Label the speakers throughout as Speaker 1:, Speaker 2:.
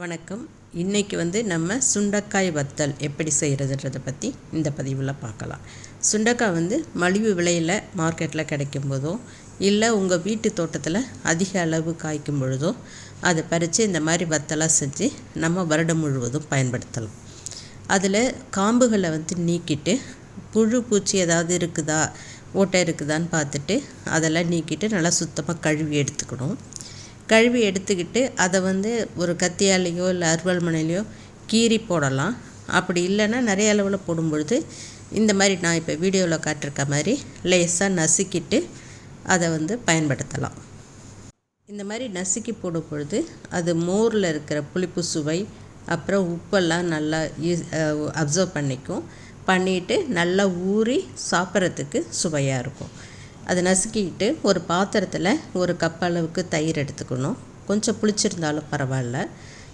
Speaker 1: வணக்கம். இன்றைக்கி வந்து நம்ம சுண்டக்காய் வத்தல் எப்படி செய்கிறதுன்றதை பற்றி இந்த பதிவில் பார்க்கலாம். சுண்டக்காய் வந்து மலிவு விலையில் மார்க்கெட்டில் கிடைக்கும் போதோ இல்லை உங்கள் வீட்டு தோட்டத்தில் அதிக அளவு காய்க்கும் பொழுதோ அதை பறித்து இந்த மாதிரி வத்தலாக செஞ்சு நம்ம வருடம் முழுவதும் பயன்படுத்தலாம். அதில் காம்புகளை வந்து நீக்கிட்டு புழு பூச்சி ஏதாவது இருக்குதா ஓட்டை இருக்குதான்னு பார்த்துட்டு அதெல்லாம் நீக்கிட்டு நல்லா சுத்தமாக கழுவி எடுத்துக்கணும். கழுவி எடுத்துக்கிட்டு அதை வந்து ஒரு கத்தியாலேயோ இல்லை அருவாள் மனையிலையோ கீறி போடலாம். அப்படி இல்லைன்னா நிறைய அளவில் போடும்பொழுது இந்த மாதிரி நான் இப்போ வீடியோவில் காட்டிருக்க மாதிரி லேசாக நசுக்கிட்டு அதை வந்து பயன்படுத்தலாம். இந்த மாதிரி நசுக்கி போடும் பொழுது அது மோரில் இருக்கிற புளிப்பு சுவை அப்புறம் உப்பெல்லாம் நல்லா அப்சர்வ் பண்ணிக்கும். பண்ணிவிட்டு நல்லா ஊறி சாப்பிட்றதுக்கு சுவையாக இருக்கும். அதை நசுக்கிக்கிட்டு ஒரு பாத்திரத்தில் ஒரு கப் அளவுக்கு தயிர் எடுத்துக்கணும். கொஞ்சம் புளிச்சிருந்தாலும் பரவாயில்ல.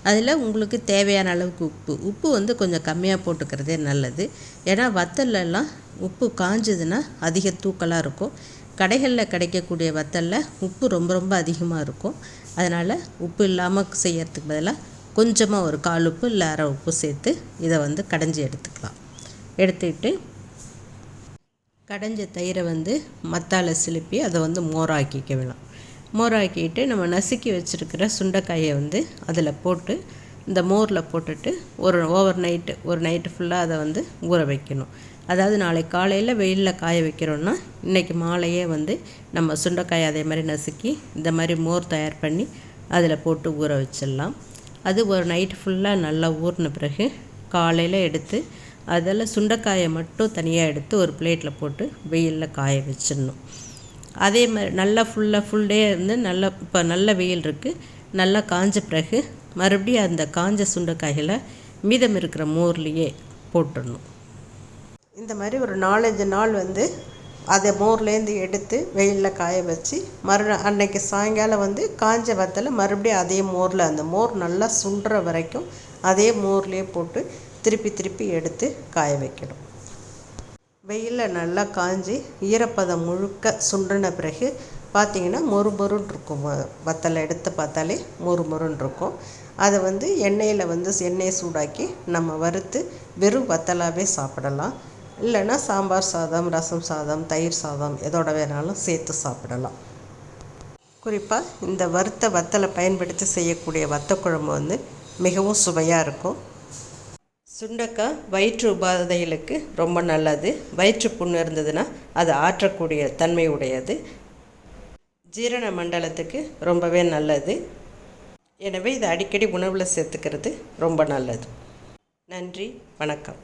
Speaker 1: அதில் உங்களுக்கு தேவையான அளவுக்கு உப்பு. உப்பு வந்து கொஞ்சம் கம்மியாக போட்டுக்கிறதே நல்லது. ஏன்னா வத்தலெல்லாம் உப்பு காஞ்சதுன்னா அதிக தூக்கலாக இருக்கும். கடைகளில் கிடைக்கக்கூடிய வத்தலில் உப்பு ரொம்ப ரொம்ப அதிகமாக இருக்கும். அதனால் உப்பு இல்லாமல் செய்யறதுக்கு பதிலாக கொஞ்சமாக ஒரு கால் உப்பு இல்லை அரை உப்பு சேர்த்து இதை வந்து கடைஞ்சி எடுத்துக்கலாம். எடுத்துக்கிட்டு கடைஞ்ச தயிரை வந்து மத்தால் சிலுப்பி அதை வந்து மோராக்கிக்க வேணும். மோராக்கிட்டு நம்ம நசுக்கி வச்சுருக்கிற சுண்டைக்காயை வந்து அதில் போட்டு இந்த மோரில் போட்டுட்டு ஒரு ஓவர் நைட்டு ஒரு நைட்டு ஃபுல்லாக அதை வந்து ஊற வைக்கணும். அதாவது நாளைக்கு காலையில் வெயிலில் காய வைக்கிறோன்னா இன்றைக்கி மாலையே வந்து நம்ம சுண்டைக்காயை அதே மாதிரி நசுக்கி இந்த மாதிரி மோர் தயார் பண்ணி அதில் போட்டு ஊற வச்சிடலாம். அது ஒரு நைட்டு ஃபுல்லாக நல்லா ஊறின பிறகு காலையில் எடுத்து அதில் சுண்டைக்காயை மட்டும் தனியாக எடுத்து ஒரு பிளேட்டில் போட்டு வெயிலில் காய வச்சிடணும். அதே மாதிரி நல்லா ஃபுல்லாக ஃபுல் டே இருந்து நல்லா இப்போ நல்ல வெயில் இருக்குது நல்லா காஞ்ச பிறகு மறுபடியும் அந்த காஞ்ச சுண்டைக்காய்களை மீதம் இருக்கிற மோர்லேயே போட்டுடணும். இந்த மாதிரி ஒரு நாலஞ்சு நாள் வந்து அதை மோர்லேருந்து எடுத்து வெயிலில் காய வச்சு மறு அன்னைக்கு சாயங்காலம் வந்து காஞ்ச வத்தலை மறுபடியும் அதே மோரில் அந்த மோர் நல்லா சுண்டுற வரைக்கும் அதே மோர்லேயே போட்டு திருப்பி திருப்பி எடுத்து காய வைக்கணும். வெயிலில் நல்லா காஞ்சி ஈரப்பதம் முழுக்க சுண்டின பிறகு பார்த்திங்கன்னா மொறு இருக்கும். வத்தலை எடுத்து பார்த்தாலே மொறு இருக்கும். அதை வந்து எண்ணெயில் வந்து எண்ணெயை சூடாக்கி நம்ம வறுத்து வெறும் வத்தலாகவே சாப்பிடலாம். இல்லைன்னா சாம்பார் சாதம் ரசம் சாதம் தயிர் சாதம் எதோட வேணாலும் சேர்த்து சாப்பிடலாம். குறிப்பாக இந்த வறுத்த வத்தலை பயன்படுத்தி செய்யக்கூடிய வத்த குழம்பு வந்து மிகவும் சுவையாக இருக்கும். சுண்டக்காய் வயிற்று உபாதைகளுக்கு ரொம்ப நல்லது. வயிற்று புண்ணு இருந்ததுன்னா அது ஆற்றக்கூடிய தன்மை உடையது. ஜீரண மண்டலத்துக்கு ரொம்பவே நல்லது. எனவே இதை அடிக்கடி உணவில் சேர்த்துக்கிறது ரொம்ப நல்லது. நன்றி. வணக்கம்.